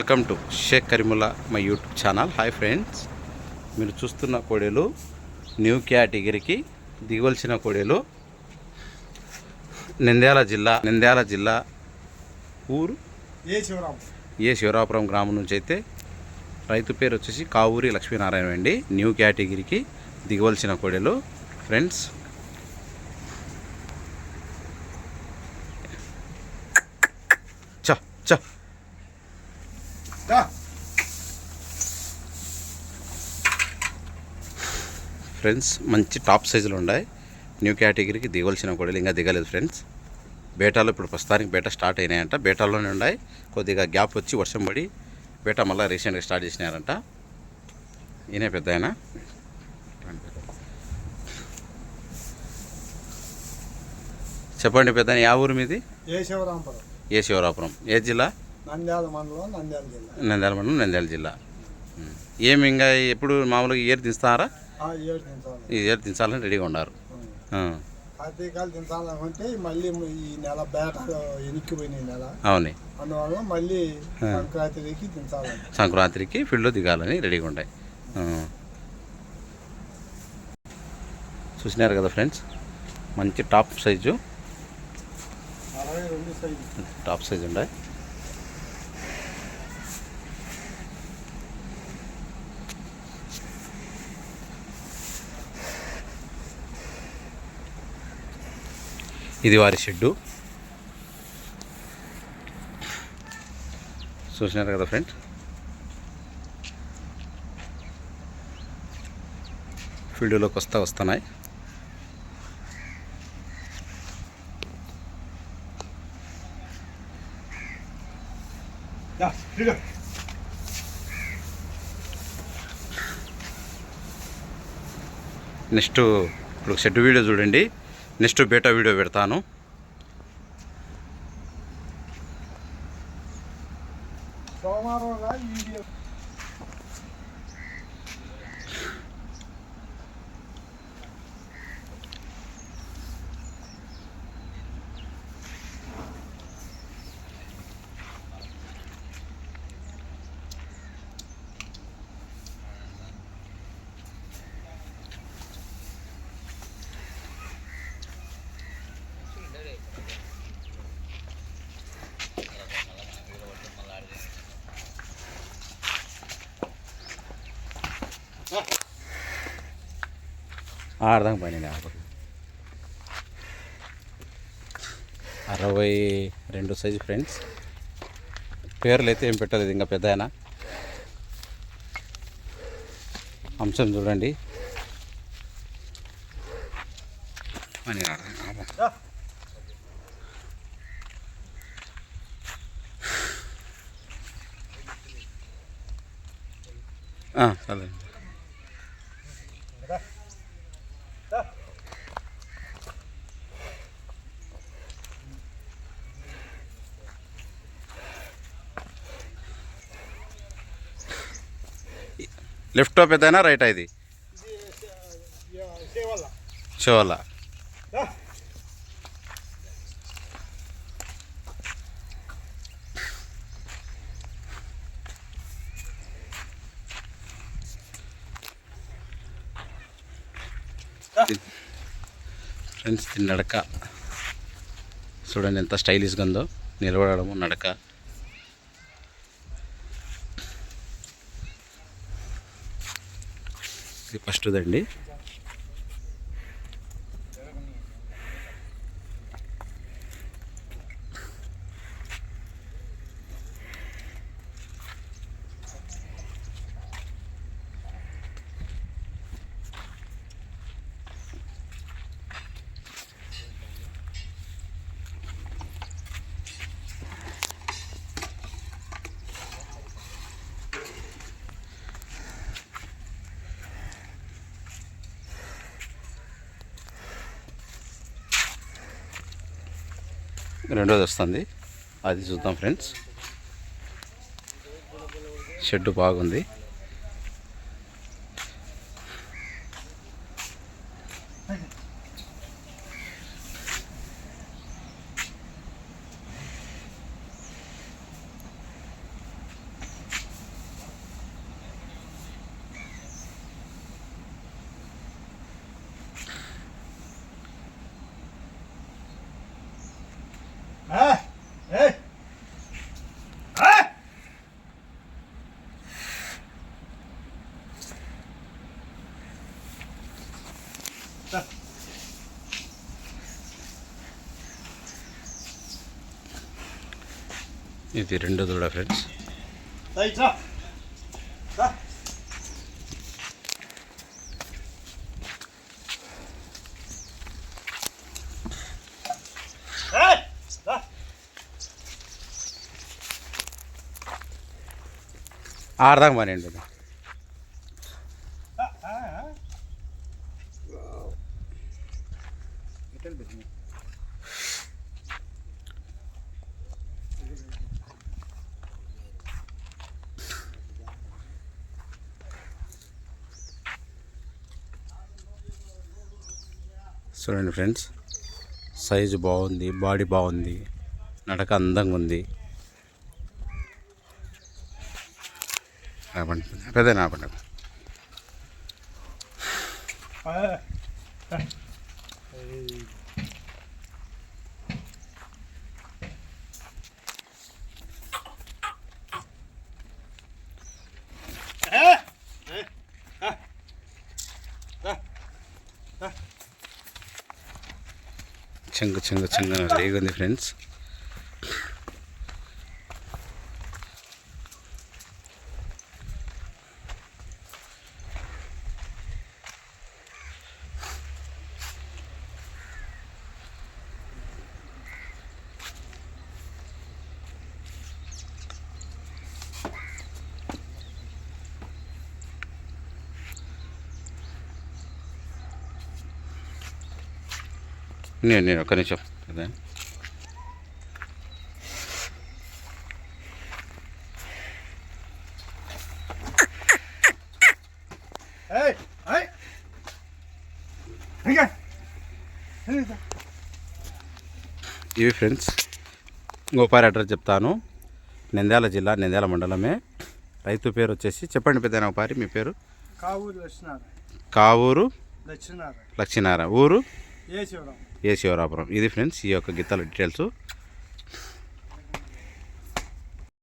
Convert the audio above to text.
Welcome to Shaik Karimulla my YouTube channel hi friends మీరు చూస్తున్న కోడేలు new కేటగిరీకి దిగవలసిన కోడేలు నంద్యాల జిల్లా నంద్యాల జిల్లా ఊరు ఏ శివరాం? ఏ శివరాపురం గ్రామం నుంచి అయితే రైతు పేరు వచ్చేసి కావూరి లక్ష్మీనారాయణ అండి. న్యూ కేటగిరీకి దిగవలసిన కోడేలు. ఫ్రెండ్స్ చ చ. ఫ్రెండ్స్ మంచి టాప్ సైజులు ఉన్నాయి. న్యూ కేటగిరీకి దిగవలసిన కూడా ఇంకా దిగలేదు ఫ్రెండ్స్ బేటాలు ఇప్పుడు ప్రస్తుతానికి బేటా స్టార్ట్ అయినాయంట. బేటాల్లోనే ఉన్నాయి. కొద్దిగా గ్యాప్ వచ్చి వర్షం పడి బేటా మళ్ళీ రీసెంట్గా స్టార్ట్ చేసినారంట. ఈయనే పెద్ద ఆయన. చెప్పండి పెద్ద యా ఊరు మీది? ఏ శివరాపురం. ఏ జిల్లా? నంద్యాల మండలం నంద్యాల జిల్లా. నంద్యాల మండలం నంద్యాల జిల్లా. ఏమి ఇంకా ఎప్పుడు మామూలుగా ఏడు దించాలి. ఈ ఇయర్ దించాలని రెడీగా ఉన్నారు. కార్తీకాలు మళ్ళీ ఈ నెల ఎనిక్కిపోయిన నెల. అవును. అందువల్ల మళ్ళీ సంక్రాంతికి దించాలని సంక్రాంతికి ఫీల్డ్లో దిగాలని రెడీగా ఉంటాయి. చూసినారు కదా ఫ్రెండ్స్? మంచి టాప్ సైజు. టాప్ సైజు ఉన్నాయి ఇది వారి షెడ్డు. చూసినారు కదా ఫ్రెండ్స్ ఫీల్డ్లోకి వస్తా వస్తున్నాయి. నెక్స్ట్ ఇప్పుడు షెడ్ వీడియో చూడండి. నెక్స్ట్ బేటా వీడియో పెడతాను. సోమవారం రా ఈ వీడియో పని అరవై రెండు సైజు ఫ్రెండ్స్. పేర్లు అయితే ఏం పెట్టలేదు ఇంకా పెద్ద ఆయన అంశం చూడండి. సరే లెఫ్ట్ పెద్దనా రైట్ ఇది? దా. ఫ్రెండ్స్ నడక. చూడండి ఎంత స్టైలిష్గా ఉందో. నిలబడము నడక. ఫస్ట్ దండి రెండోది వస్తుంది అది చూద్దాం ఫ్రెండ్స్. షెడ్ బాగుంది. ఇది రెండో దూడ ఫ్రెండ్స్ ఆడదాం పని అండి చూడండి ఫ్రెండ్స్ సైజు బాగుంది బాడీ బాగుంది నడక అందంగా ఉంది. పెద్ద ఆపండి. చెంగు చెంగు చెంగు రేగుంది ఫ్రెండ్స్ నేను నేను ఒక్క నిమిషం. ఇవి ఫ్రెండ్స్ ఇంకోపారి అడ్రస్ చెప్తాను. నంద్యాల జిల్లా నంద్యాల మండలమే. రైతు పేరు వచ్చేసి చెప్పండి పెద్ద పారి మీ పేరు? కావూరు లక్ష్మీనారాయణ కావూరు లక్ష్మీనారాయణ ఊరు? ఏ శివరాపురం ఇది ఫ్రెండ్స్ ఈ యొక్క గీతాల డీటెయిల్స్